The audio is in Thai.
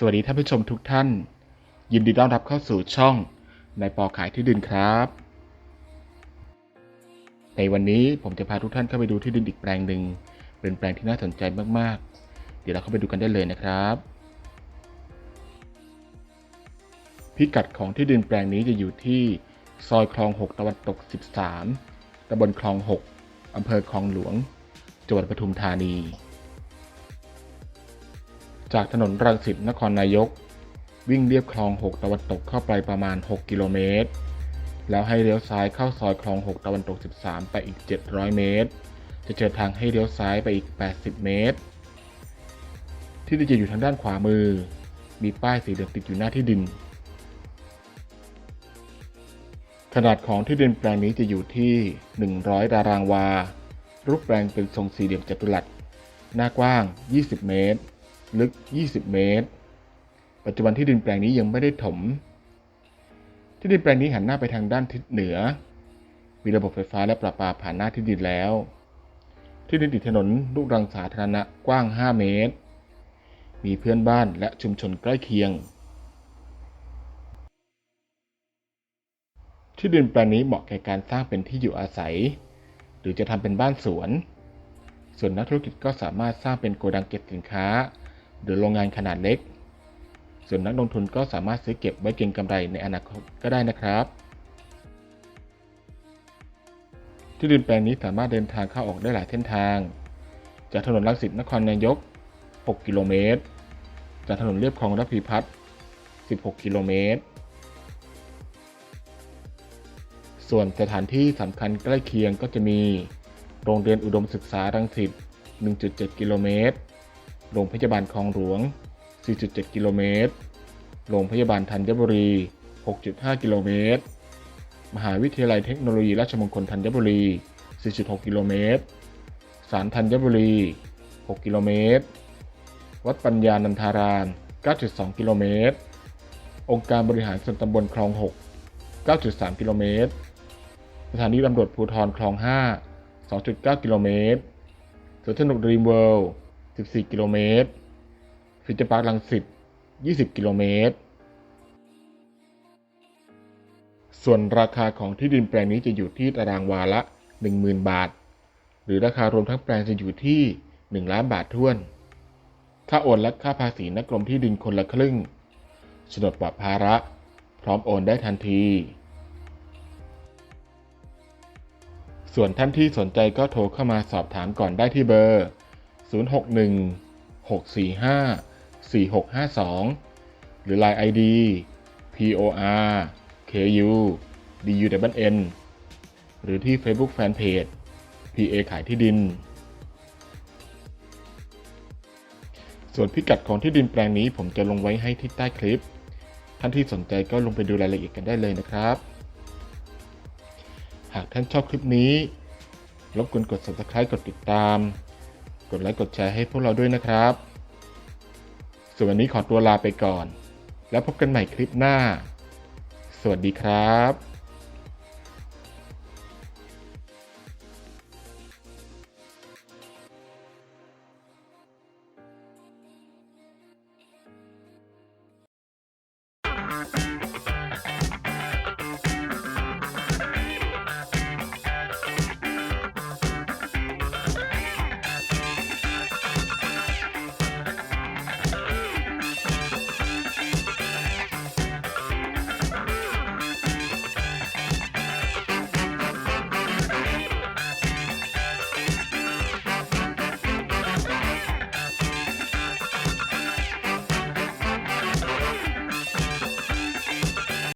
สวัสดีท่านผู้ชมทุกท่าน ยินดีต้อนรับเข้าสู่ช่องนายปอขายที่ดินครับ ในวันนี้ผมจะพาทุกท่านเข้าไปดูที่ดินอีกแปลงหนึ่งเป็นแปลงที่น่าสนใจมากๆ เดี๋ยวเราเข้าไปดูกันได้เลยนะครับ พิกัดของที่ดินแปลงนี้จะอยู่ที่ซอยคลอง 6 ตะวันตก 13ตำบลคลอง 6อำเภอคลองหลวงจังหวัดปทุมธานี จากถนนรังสิตนครนายก วิ่งเลียบคลอง 6 ตะวันตกเข้าไปประมาณ 6 กิโลเมตร แล้วให้เลี้ยวซ้ายเข้าซอยคลอง 6 ตะวันตก 13 ไปอีก 700 เมตร จะเจอทางให้เลี้ยวซ้ายไปอีก 80 เมตร ที่ดินจะอยู่ทางด้านขวามือ มีป้ายสีเหลืองติดอยู่หน้าที่ดิน ขนาดของที่ดินแปลงนี้จะอยู่ที่ 100 ตารางวา รูปแปลงเป็นทรงสี่เหลี่ยมจัตุรัส หน้ากว้าง 20 เมตร ลึก 20 เมตร ปัจจุบันที่ดินแปลงนี้ยังไม่ได้ถม ที่ดินแปลงนี้หันหน้าไปทางด้านทิศเหนือ มีระบบไฟฟ้าและประปาผ่านหน้าที่ดินแล้ว ที่ดินติดถนนลูกรังสาธารณะกว้าง 5 เมตร มีเพื่อนบ้านและชุมชนใกล้เคียง ที่ดินแปลงนี้เหมาะแก่การสร้างเป็นที่อยู่อาศัย หรือจะทำเป็นบ้านสวนส่วนนักธุรกิจก็สามารถสร้างเป็นโกดังเก็บสินค้า หรือโรงงานขนาดเล็ก ส่วนนักลงทุนก็สามารถซื้อเก็บไว้เก็งกำไรในอนาคตก็ได้นะครับ ที่ดินแปลงนี้สามารถเดินทางเข้าออกได้หลายเส้นทาง จากถนนรังสิตนครนายก 6 กิโลเมตร จากถนนเลียบคลองระพีพัฒน์ 16 กิโลเมตร ส่วนสถานที่สำคัญใกล้เคียงก็จะมี โรงเรียนอุดมศึกษารังสิต 1.7 กิโลเมตร โรงพยาบาลคลองหลวง 4.7 กิโลเมตร โรงพยาบาลธัญบุรี 6.5 กิโลเมตร มหาวิทยาลัยเทคโนโลยีราชมงคลธัญบุรี 4.6 กิโลเมตรศาลธัญบุรี 6 กิโลเมตร วัดปัญญานันทาราม 9.2 กิโลเมตร องค์การบริหารส่วนตำบลคลอง 6 9.3 กิโลเมตร สถานีตำรวจภูธรคลอง 5 2.9 กิโลเมตรสวนสนุกดรีมเวิลด์ 14 กิโลเมตร ฟิวเจอร์พาร์คลังสิต 20 กิโลเมตร ส่วนราคาของที่ดินแปลงนี้จะอยู่ที่ตารางวาละ 10,000 บาท หรือราคารวมทั้งแปลงจะอยู่ที่ 1 ล้านบาทท้วน ค่าโอนและค่าภาษีนักกรมที่ดินคนละครึ่งโฉนดปรับภาระ พร้อมโอนได้ทันที ส่วนท่านที่สนใจก็โทรเข้ามาสอบถามก่อนได้ที่เบอร์ 061 645 4652 หรือ Line ID POR KU DUNN หรือที่ Facebook Fanpage PA ขายที่ดิน ส่วนพิกัดของที่ดินแปลงนี้ผมจะลงไว้ให้ที่ใต้คลิป ท่านที่สนใจก็ลงไปดูรายละเอียดกันได้เลยนะครับ หากท่านชอบคลิปนี้ รบกวนกด subscribe กดติดตาม กดไลค์กดแชร์ให้พวกเราด้วยนะครับ ส่วนวันนี้ขอตัวลาไปก่อน แล้วพบกันใหม่คลิปหน้า สวัสดีครับ